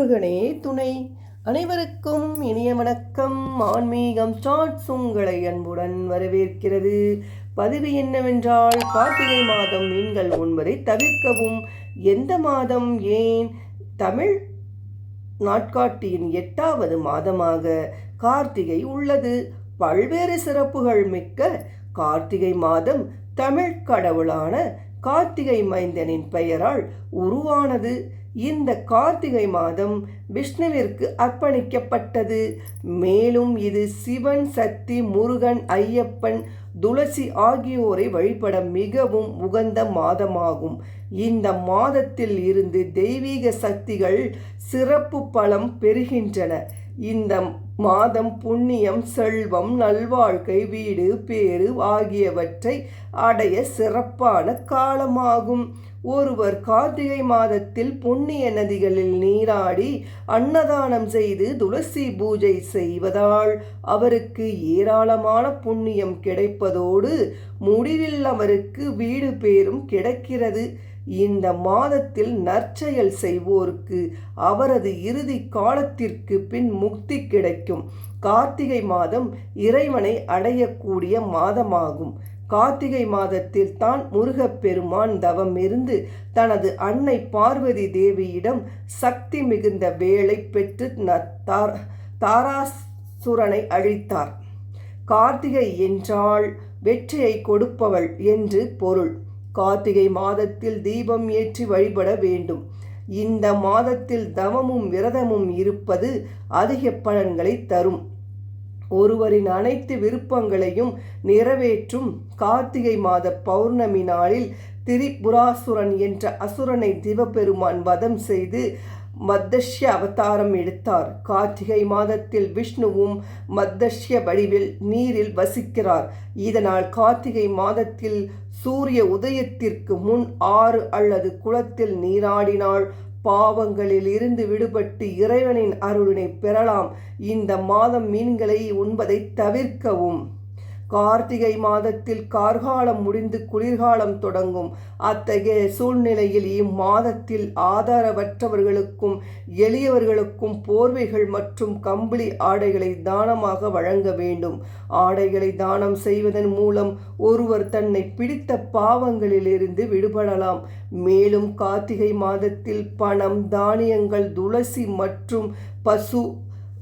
முருகனே துணை. அனைவருக்கும் இனிய வணக்கம். ஆன்மீகம் ஸ்டார்ட்ஸ் உங்களை அன்புடன் வரவேற்கிறது. பதிவு என்னவென்றால் கார்த்திகை மாதம் மீன்கள் உண்பதை தவிர்க்கவும். எந்த மாதம் ஏன்? தமிழ் நாட்காட்டியின் எட்டாவது மாதமாக கார்த்திகை உள்ளது. பல்வேறு சிறப்புகள் மிக்க கார்த்திகை மாதம் தமிழ் கடவுளான கார்த்திகை மைந்தனின் பெயரால் உருவானது. இந்த கார்த்திகை மாதம் விஷ்ணுவிற்கு அர்ப்பணிக்கப்பட்டது. மேலும் இது சிவன் சக்தி முருகன் ஐயப்பன் துளசி ஆகியோரை வழிபட மிகவும் உகந்த மாதமாகும். இந்த மாதத்தில் இருந்து தெய்வீக சக்திகள் சிறப்பு பலம் பெறுகின்றன. இந்த மாதம் புண்ணியம் செல்வம் நல்வாழ்க்கை வீடு பேறு ஆகியவற்றை அடைய சிறப்பான காலமாகும். ஒருவர் கார்த்திகை மாதத்தில் புண்ணிய நதிகளில் நீராடி அன்னதானம் செய்து துளசி பூஜை செய்வதால் அவருக்கு ஏராளமான புண்ணியம் கிடைப்பதோடு முடிவில் அவருக்கு வீடு பேரும் கிடைக்கிறது. இந்த மாதத்தில் நற்செயல் செய்வோருக்கு அவரது இறுதி காலத்திற்கு பின் முக்தி கிடைக்கும். கார்த்திகை மாதம் இறைவனை அடையக்கூடிய மாதமாகும். கார்த்திகை மாதத்தில் தான் முருகப்பெருமான் தவம் இருந்து தனது அன்னை பார்வதி தேவியிடம் சக்தி மிகுந்த வேலை பெற்று தாராசுரனை அழித்தார். கார்த்திகை என்றால் வெற்றியை கொடுப்பவள் என்று பொருள். கார்த்திகை மாதத்தில் தீபம் ஏற்றி வழிபட வேண்டும். இந்த மாதத்தில் தவமும் விரதமும் இருப்பது அதிக பலன்களை தரும். ஒருவரின் அனைத்து விருப்பங்களையும் நிறைவேற்றும் கார்த்திகை மாத பௌர்ணமி நாளில் திரிபுராசுரன் என்ற அசுரனை சிவபெருமான் வதம் செய்து மத்தஷ்ய அவதாரம் எடுத்தார். கார்த்திகை மாதத்தில் விஷ்ணுவும் மத்தஷ்ய வடிவில் நீரில் வசிக்கிறார். இதனால் கார்த்திகை மாதத்தில் சூரிய உதயத்திற்கு முன் ஆறு அல்லது குளத்தில் நீராடினால் பாவங்களில் இருந்து விடுபட்டு இறைவனின் அருளினை பெறலாம். இந்த மாதம் மீன்களை உண்பதை தவிர்க்கவும். கார்த்திகை மாதத்தில் கார்காலம் முடிந்து குளிர்காலம் தொடங்கும். அத்தகைய சூழ்நிலையில் இம்மாதத்தில் ஆதாரவற்றவர்களுக்கும் எளியவர்களுக்கும் போர்வைகள் மற்றும் கம்பளி ஆடைகளை தானமாக வழங்க வேண்டும். ஆடைகளை தானம் செய்வதன் மூலம் ஒருவர் தன்னை பிடித்த பாவங்களிலிருந்து விடுபடலாம். மேலும் கார்த்திகை மாதத்தில் பணம் தானியங்கள் துளசி மற்றும் பசு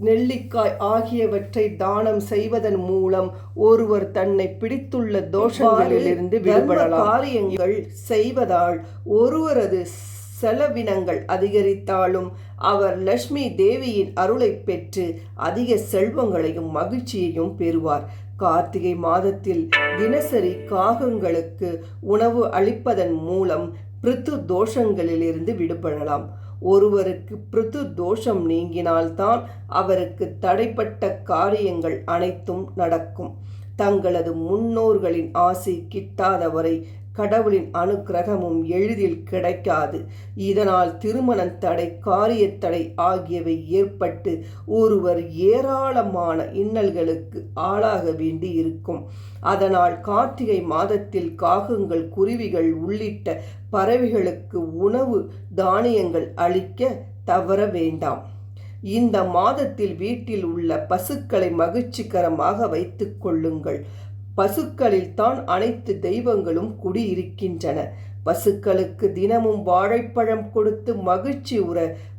நெல்லிக்காய் ஆகியவற்றை தானம் செய்வதன் மூலம் ஒருவர் தன்னை பிடித்துள்ள தோஷங்களிலிருந்து விடுபடலாம். காரியங்கள் செய்வதால் ஒருவரது செலவினங்கள் அதிகரித்தாலும் அவர் லட்சுமி தேவியின் அருளை பெற்று அதிக செல்வங்களையும் மகிழ்ச்சியையும் பெறுவார். கார்த்திகை மாதத்தில் தினசரி காகங்களுக்கு உணவு அளிப்பதன் மூலம் பிரித்து தோஷங்களிலிருந்து விடுபடலாம். ஒருவருக்கு பிருது தோஷம் நீங்கினால்தான் அவருக்கு தடைப்பட்ட காரியங்கள் அனைத்தும் நடக்கும். தங்களது முன்னோர்களின் ஆசை கிட்டாதவரை கடவுளின் அனுக்கிரகமும் எளிதில் கிடைக்காது. இதனால் திருமணம் தடை காரியத்தடை ஆகியவை ஏற்பட்டு ஒருவர் ஏராளமான இன்னல்களுக்கு ஆளாக வேண்டி இருக்கும் அதனால் கார்த்திகை மாதத்தில் காகங்கள் குருவிகள் உள்ளிட்ட பறவைகளுக்கு உணவு தானியங்கள் அளிக்க தவற வேண்டாம். இந்த மாதத்தில் வீட்டில் உள்ள பசுக்களை மகிழ்ச்சிகரமாக வைத்துக் கொள்ளுங்கள். பசுக்களில் தான் அனைத்து தெய்வங்களும் குடியிருக்கின்றன. பசுக்களுக்கு தினமும் வாழைப்பழம் கொடுத்து மகிழ்ச்சி உற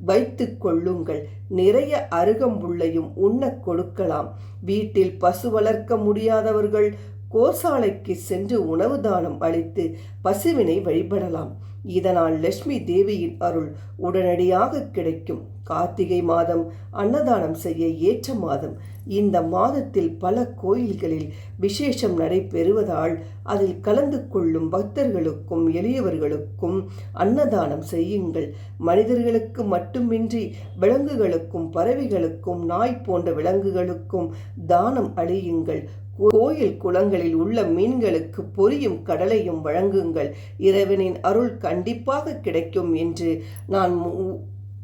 வைத்து கொள்ளுங்கள். நிறைய அருகம்புள்ளையும் உண்ண கொடுக்கலாம். வீட்டில் பசு வளர்க்க முடியாதவர்கள் கோசாலைக்கு சென்று உணவு தானம் அளித்து பசுவினை வழிபடலாம். இதனால் லட்சுமி தேவியின் அருள் உடனடியாக கிடைக்கும். கார்த்திகை மாதம் அன்னதானம் செய்ய ஏற்ற மாதம். இந்த மாதத்தில் பல கோயில்களில் விசேஷம் நடைபெறுவதால் அதில் கலந்து கொள்ளும் பக்தர்களுக்கும் எளியவர்களுக்கும் அன்னதானம் செய்யுங்கள். மனிதர்களுக்கு மட்டுமின்றி விலங்குகளுக்கும் பறவைகளுக்கும் நாய் போன்ற விலங்குகளுக்கும் தானம் அழியுங்கள் கோயில் குளங்களில் உள்ள மீன்களுக்கு பொரியும் கடலையும் வழங்குங்கள். இறைவனின் அருள் கண்டிப்பாக கிடைக்கும் என்று நான்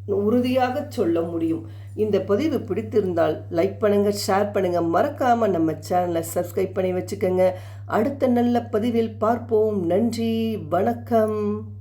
உறுதியாக சொல்ல முடியும். இந்த பதிவு பிடித்திருந்தால் லைக் பண்ணுங்கள் ஷேர் பண்ணுங்கள் மறக்காமல் நம்ம சேனலை சப்ஸ்கிரைப் பண்ணி வச்சுக்கோங்க. அடுத்த நல்ல பதிவில் பார்ப்போம். நன்றி வணக்கம்.